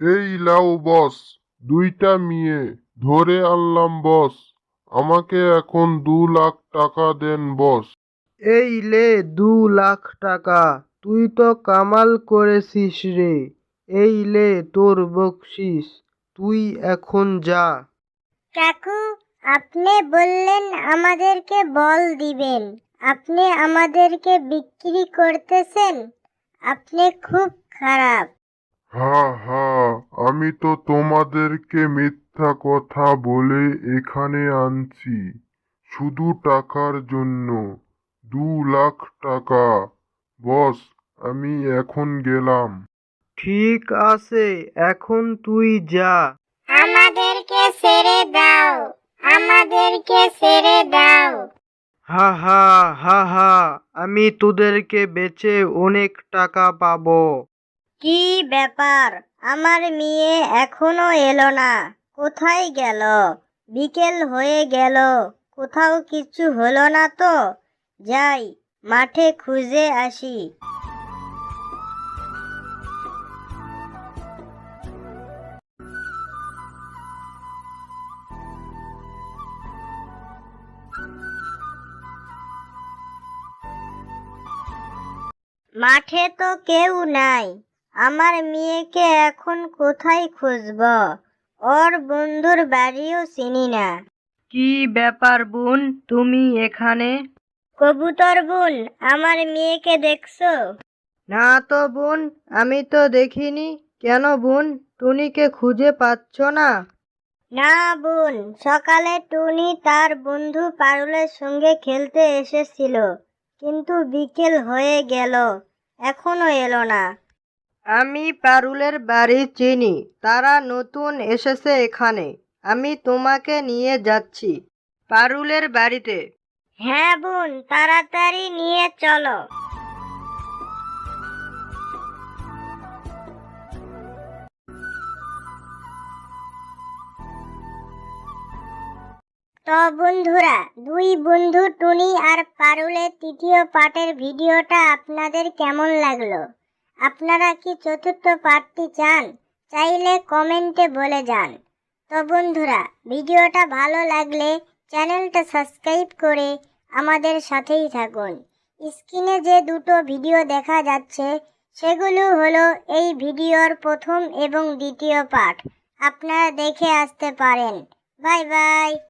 এই লাও বস দুইটা মেয়ে ধরে আনলাম বস। আমাকে এখন দু লাখ টাকা দেন বস। এই লে দু লাখ টাকা তুই তো কামাল করেছিস রে। এই লে তোর বকশিস তুই এখন যা। কাকু আপনি বললেন আমাদেরকে বল দিবেন। আপনি আমাদেরকে বিক্রি করতেছেন। আপনি খুব খারাপ। হা হা আমি তো তোমাদেরকে মিথ্যা কথা বলে এখানে আনছি। শুধু টাকার জন্য। দু লাখ টাকা। বস আমি এখন গেলাম। ঠিক আছে এখন তুই যা। আমাদেরকে ছেড়ে দাও। আমাদেরকে ছেড়ে দাও। হা হা হা হা আমি তোদেরকে বেচে অনেক টাকা পাবো। কি ব্যাপার? আমার মেয়ে এখনও এলো না। কোথায় গেল? বিকেল হয়ে গেল। কোথাও কিছু হলো না তো? যাই, মাঠে খুঁজে আসি। মাঠে তো কেউ নাই। আমার মেয়েকে এখন কোথায় খুঁজব? ওর বন্ধুর বাড়িও চিনি না। কি ব্যাপার বোন তুমি এখানে? কবুতর বোন আমার মেয়েকে দেখছ? না তো বোন আমি তো দেখিনি। কেন বোন টুনিকে খুঁজে পাচ্ছ না? না বোন সকালে টুনি তার বন্ধু পারুলের সঙ্গে খেলতে এসেছিল কিন্তু বিকেল হয়ে গেল এখনও এলো না। আমি পারুলের বাড়ি চিনি, তারা নতুন এসেছে এখানে, আমি তোমাকে নিয়ে যাচ্ছি। পারুলের বাড়িতে। হ্যাঁ বোন, তাড়াতাড়ি নিয়ে চলো। তো বন্ধুরা, দুই বন্ধু টুনি আর পারুলের তৃতীয় পার্টের ভিডিওটা আপনাদের কেমন লাগল? আপনারা কি চতুর্থ পার্টটি চান? চাইলে কমেন্টে বলে যান। তো বন্ধুরা, ভিডিওটা ভালো লাগলে চ্যানেলটা সাবস্ক্রাইব করে আমাদের সাথেই থাকুন। স্ক্রিনে যে দুটো ভিডিও দেখা যাচ্ছে, সেগুলো হলো এই ভিডিওর প্রথম এবং দ্বিতীয় পার্ট আপনারা দেখে আসতে পারেন। Bye bye.